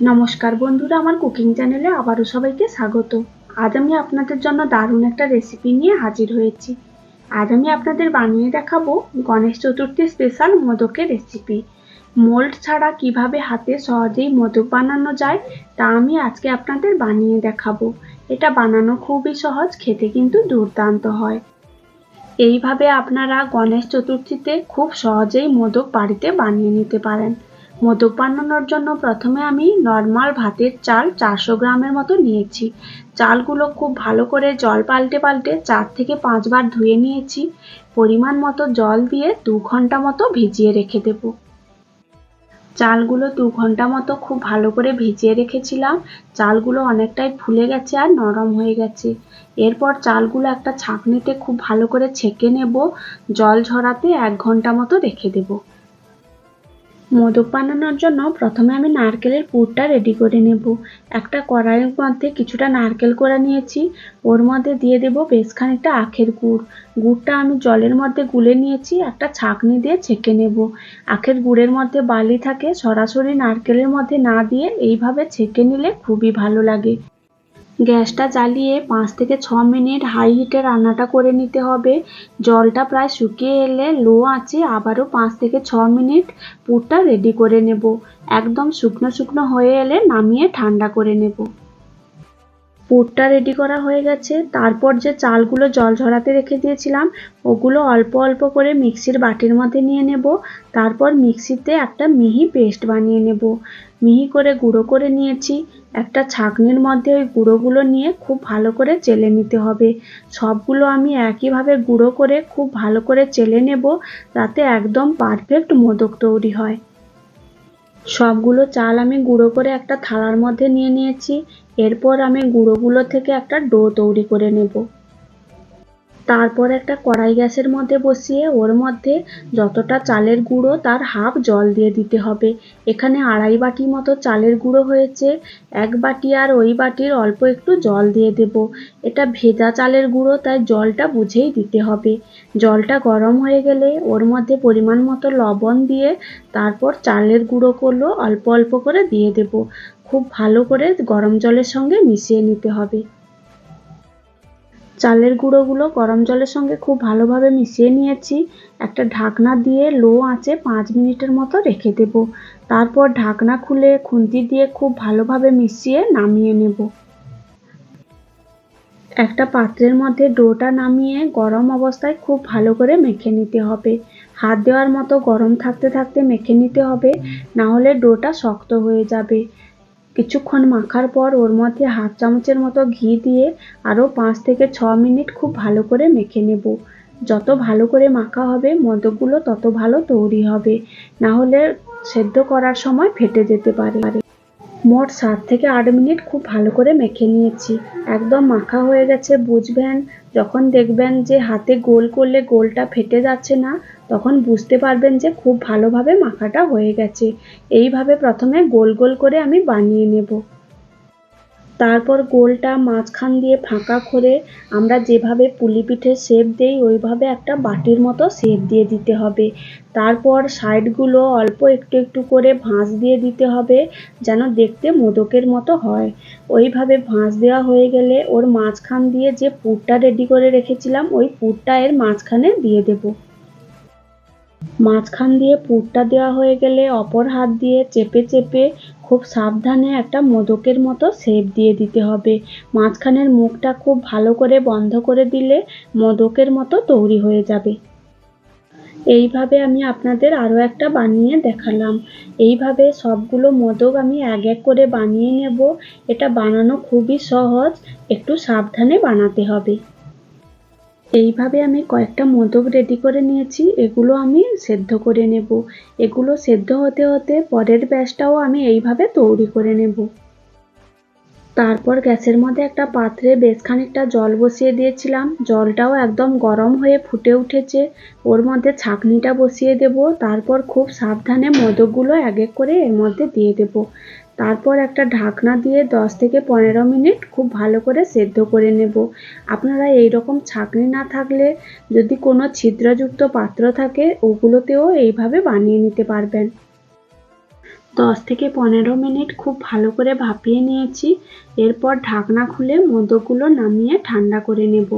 নমস্কার বন্ধুরা, আমার কুকিং চ্যানেলে আবারও সবাইকে স্বাগত। আজ আমি আপনাদের জন্য দারুণ একটা রেসিপি নিয়ে হাজির হয়েছি। আজ আমি আপনাদের বানিয়ে দেখাবো গণেশ চতুর্থী স্পেশাল মোদকের রেসিপি মোল্ড ছাড়া কীভাবে হাতে সহজেই মোদক বানানো যায়, তা আমি আজকে আপনাদের বানিয়ে দেখাবো। এটা বানানো খুবই সহজ, খেতে কিন্তু দুর্দান্ত হয়। এইভাবে আপনারা গণেশ চতুর্থীতে খুব সহজেই মোদক বাড়িতে বানিয়ে নিতে পারেন। বানানোর জন্য প্রথমে আমি নর্মাল ভাতের চাল চারশো গ্রামের মতো নিয়েছি। চালগুলো খুব ভালো করে জল পাল্টে পাল্টে চার থেকে পাঁচবার ধুয়ে নিয়েছি। পরিমাণ মতো জল দিয়ে দু ঘণ্টা মতো ভিজিয়ে রেখে দেব। চালগুলো দু ঘণ্টা মতো খুব ভালো করে ভিজিয়ে রেখেছিলাম। চালগুলো অনেকটাই ফুলে গেছে আর নরম হয়ে গেছে। এরপর চালগুলো একটা ছাঁকনিতে খুব ভালো করে ছেঁকে নেব। জল ঝরাতে এক ঘণ্টা মতো রেখে দেবো। মোদক বানানোর জন্য প্রথমে আমি নারকেলের পুরটা রেডি করে নেব। একটা কড়াইয়ের মধ্যে কিছুটা নারকেল করে নিয়েছি। ওর মধ্যে দিয়ে দেব বেশ খানিকটা আখের গুড়। গুড়টা আমি জলের মধ্যে গুলে নিয়েছি, একটা ছাঁকনি দিয়ে ছেঁকে নেব। আখের গুড়ের মধ্যে বালি থাকে, সরাসরি নারকেলের মধ্যে না দিয়ে এইভাবে ছেঁকে নিলে খুবই ভালো লাগে। গ্যাসটা জ্বালিয়ে পাঁচ থেকে ছ মিনিট হাই হিটে রান্নাটা করে নিতে হবে। জলটা প্রায় শুকিয়ে এলে লো আঁচে আবারও পাঁচ থেকে ছ মিনিট পুরটা রেডি করে নেব। একদম শুকনো শুকনো হয়ে এলে নামিয়ে ঠান্ডা করে নেব। পুরটা রেডি করা হয়ে গেছে। তারপর যে চালগুলো জল ঝরাতে রেখে দিয়েছিলাম, ওগুলো অল্প অল্প করে মিক্সির বাটির মধ্যে নিয়ে নেব। তারপর মিক্সিতে একটা মিহি পেস্ট বানিয়ে নেব। মিহি করে গুঁড়ো করে নিয়েছি। একটা ছাঁকনির মধ্যে ওই গুঁড়োগুলো নিয়ে খুব ভালো করে চেলে নিতে হবে। সবগুলো আমি একইভাবে গুঁড়ো করে খুব ভালো করে চেলে নেব, যাতে একদম পারফেক্ট মোদক তৈরি হয়। সবগুলো চাল আমি গুঁড়ো করে একটা থালার মধ্যে নিয়ে নিয়েছি। এরপর আমি গুঁড়োগুলো থেকে একটা ডো তৈরি করে নেব। তারপর একটা কড়াই গ্যাসের মধ্যে বসিয়ে ওর মধ্যে যতটা চালের গুঁড়ো, তার হাফ জল দিয়ে দিতে হবে। এখানে আড়াই বাটি মতো চালের গুঁড়ো হয়েছে। এক বাটি আর ওই বাটির অল্প একটু জল দিয়ে দেব। এটা ভেজা চালের গুঁড়ো, তাই জলটা বুঝেই দিতে হবে। জলটা গরম হয়ে গেলে ওর মধ্যে পরিমাণ মতো লবণ দিয়ে তারপর চালের গুঁড়ো করল, অল্প অল্প করে দিয়ে দেব। খুব ভালো করে গরম জলের সঙ্গে মিশিয়ে নিতে হবে। চালের গুঁড়োগুলো গরম জলের সঙ্গে খুব ভালোভাবে মিশিয়ে নিয়েছি। একটা ঢাকনা দিয়ে লো আঁচে পাঁচ মিনিটের মতো রেখে দেব। তারপর ঢাকনা খুলে খুন্তি দিয়ে খুব ভালোভাবে মিশিয়ে নামিয়ে নেব। একটা পাত্রের মধ্যে ডোটা নামিয়ে গরম অবস্থায় খুব ভালো করে মেখে নিতে হবে। হাত দেওয়ার মতো গরম থাকতে থাকতে মেখে নিতে হবে না হলে ডোটা শক্ত হয়ে যাবে। কিছুক্ষণ মাখার পর ওর মধ্যে হাফ চামচের মতো ঘি দিয়ে আরও পাঁচ থেকে ছ মিনিট খুব ভালো করে মেখে নেব। যত ভালো করে মাখা হবে মোদকগুলো তত ভালো তৈরি হবে। না হলে সেদ্ধ করার সময় ফেটে যেতে পারে। মোট সাত থেকে আট মিনিট খুব ভালো করে মেখে নিয়েছি। একদম মাখা হয়ে গেছে, বুঝবেন। যখন দেখবেন যে হাতে গোল করলে গোলটা ফেটে যাচ্ছে না, তখন বুঝতে পারবেন যে খুব ভালোভাবে মাখাটা হয়ে গেছে। এইভাবে প্রথমে গোল গোল করে আমি বানিয়ে নেব। তারপর গোলটা মাঝখান দিয়ে ফাঁকা করে আমরা যেভাবে পুলি পিঠে শেপ দেই, ওইভাবে একটা বাটির মতো শেপ দিয়ে দিতে হবে। তারপর সাইডগুলো অল্প একটু একটু করে ভাঁজ দিয়ে দিতে হবে, যেন দেখতে মোদকের মতো হয়। ওইভাবে ভাঁজ দেওয়া হয়ে গেলে ওর মাঝখান দিয়ে যে পুরটা রেডি করে রেখেছিলাম, ওই পুরটা এর মাঝখানে দিয়ে দেবো। মাঝখান দিয়ে পুরটা দেওয়া হয়ে গেলে অপর হাত দিয়ে চেপে চেপে খুব সাবধানে একটা মোদকের মতো শেপ দিয়ে দিতে হবে। মাঝখানের মুখটা খুব ভালো করে বন্ধ করে দিলে মোদকের মতো তৈরি হয়ে যাবে। এইভাবে আমি আপনাদের আরও একটা বানিয়ে দেখালাম। এইভাবে সবগুলো মোদক আমি এক এক করে বানিয়ে নেব। এটা বানানো খুবই সহজ, একটু সাবধানে বানাতে হবে। এইভাবে আমি কয়েকটা মোদক রেডি করে নিয়েছি, এগুলো আমি সেদ্ধ করে নেব। এগুলো সেদ্ধ হতে হতে পরের ব্যাচটাও আমি এইভাবে তৈরি করে নেব। তারপর গ্যাসের মধ্যে একটা পাত্রে বেশ খানিকটা জল বসিয়ে দিয়েছিলাম। জলটাও একদম গরম হয়ে ফুটে উঠেছে। ওর মধ্যে ছাঁকনিটা বসিয়ে দেব। তারপর খুব সাবধানে মোদকগুলো এক এক করে এর মধ্যে দিয়ে দেব। তারপর একটা ঢাকনা দিয়ে দশ থেকে পনেরো মিনিট খুব ভালো করে সেদ্ধ করে নেব। আপনারা এই রকম ছাঁকনি না থাকলে যদি কোনো ছিদ্রযুক্ত পাত্র থাকে, ওগুলোতেও এইভাবে বানিয়ে নিতে পারবেন। দশ থেকে পনেরো মিনিট খুব ভালো করে ভাপিয়ে নিয়েছি। এরপর ঢাকনা খুলে মোদকগুলো নামিয়ে ঠান্ডা করে নেব।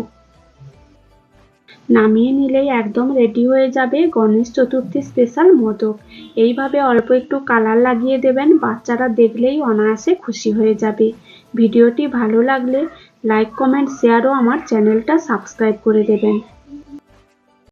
নামিয়ে নিলেই একদম রেডি হয়ে যাবে গণেশ চতুর্থী স্পেশাল মোদক। এইভাবে অল্প একটু কালার লাগিয়ে দেবেন, বাচ্চারা দেখলেই অনায়াসে খুশি হয়ে যাবে। ভিডিওটি ভালো লাগলে লাইক কমেন্ট শেয়ার ও আমার চ্যানেলটা সাবস্ক্রাইব করে দেবেন।